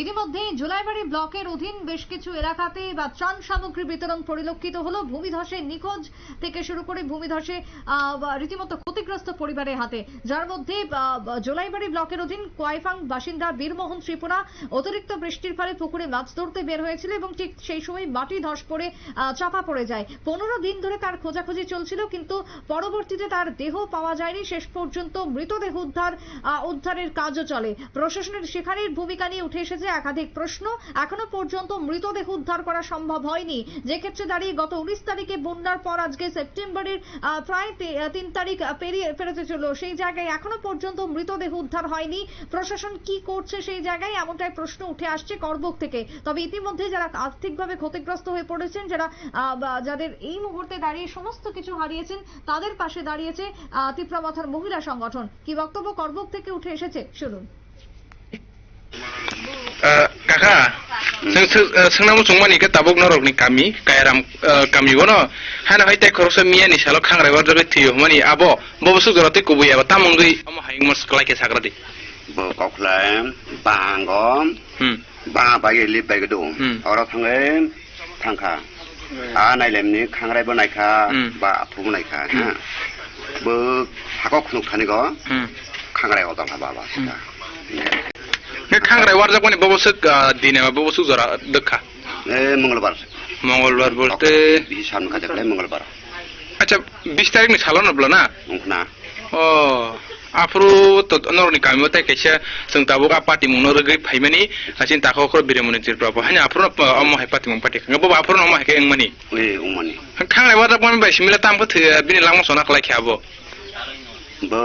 ইতিমধ্যে জুলাইবাড়ি ব্লকের অধীন বেশ কিছু এলাকাতে বা ত্রাণ সামগ্রী বিতরণ পরিলক্ষিত হলো। ভূমিধসে নিখোঁজ থেকে শুরু করে ভূমিধসে রীতিমতো ক্ষতিগ্রস্ত পরিবারের হাতে। যার মধ্যে জুলাইবাড়ি ব্লকের অধীন কোয়াইফাং বাসিন্দা বীরমোহন ত্রিপুরা অতিরিক্ত বৃষ্টির ফলে পুকুরে মাছ ধরতে বের হয়েছিল এবং ঠিক সেই সময় মাটি ধস পড়ে চাপা পড়ে যায়। পনেরো দিন ধরে তার খোঁজাখুঁজি চলছিল কিন্তু পরবর্তীতে তার দেহ পাওয়া যায়নি। শেষ পর্যন্ত মৃতদেহ উদ্ধার উদ্ধারের কাজও চলে। প্রশাসনের সেখানের ভূমিকা নিয়ে উঠে এসেছে একাধিক প্রশ্ন এখনও পর্যন্ত মৃতদেহ উদ্ধার করা সম্ভব হয়নি। যে ক্ষেত্রে দাঁড়িয়ে গত উনিশ তারিখে বন্যার পর আজকে সেপ্টেম্বরের প্রায় তিন তারিখ পেরিয়ে ফেরতে চলল। সেই জায়গায় এখনও পর্যন্ত মৃতদেহ উদ্ধার হয়নি। প্রশাসন কি করছে সেই জায়গায় এমনটাই প্রশ্ন উঠে আসছে করবুক থেকে। তবে ইতিমধ্যে যারা আর্থিকভাবে ক্ষতিগ্রস্ত হয়ে পড়েছেন, যারা যাদের এই মুহূর্তে দাঁড়িয়ে সমস্ত কিছু হারিয়েছেন, তাদের পাশে দাঁড়িয়েছে তিপ্রামাথার মহিলা সংগঠন। কি বক্তব্য করবুক থেকে উঠে এসেছে? শুনুন। Uh, sing norok ni kami, kami gono, hana hai tek korose mia ni salo khang rewa joge tiyo mani abo, bobo su joroti kubu ya, tamung gui, amo hai ngmos kelai ke sagradi. bờ cọc là bà ngóm Hmm. bà bà cái lip bà cái đồ Ừ. ở đó thằng em thằng khả à này làm ní khang rai bữa này khả Ừ. bà phụ này khả Ừ. ha bờ hà có khung khăn có Hmm. khang rai ở đó là bà bà Ừ. cả Ke khang rewa jog mani bobo su dine ma bobo su jora dekha. 에 मंगलवार Mongolbar bolte, বিশ সামনে কাজে গেলে মঙ্গলবার acha 20 tarik ni salo na blana. উনখনা Oh, afro to norok ni kami otai kaisa sing tabuk apati mung norok gui phaimani, asin takho khor biremuni tirpa pa, hanya afro amo hai pati mung pati. Ngabo afro amo hai ke engmani. ওই উমানি khang lai wada pon bai simila tam ko the bini langmo sona khlai khabo bờ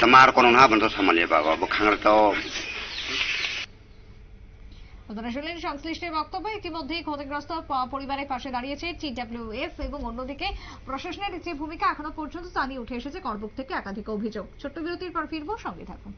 tamar কোন না বন্ধ সামালিয়ে বাবা বো খাং তো আপনারা শুনলেন সংশ্লিষ্টের বক্তব্য ইতিমধ্যেই ক্ষতিগ্রস্ত পরিবারের পাশে দাঁড়িয়েছে টিডব্লিউএফ এবং অন্যদিকে প্রশাসনের যে ভূমিকা এখনও পর্যন্ত তা নিয়ে উঠে এসেছে, করবুক থেকে একাধিক অভিযোগ। ছোট্ট বিরতির পর ফিরবো, সঙ্গে থাকুন।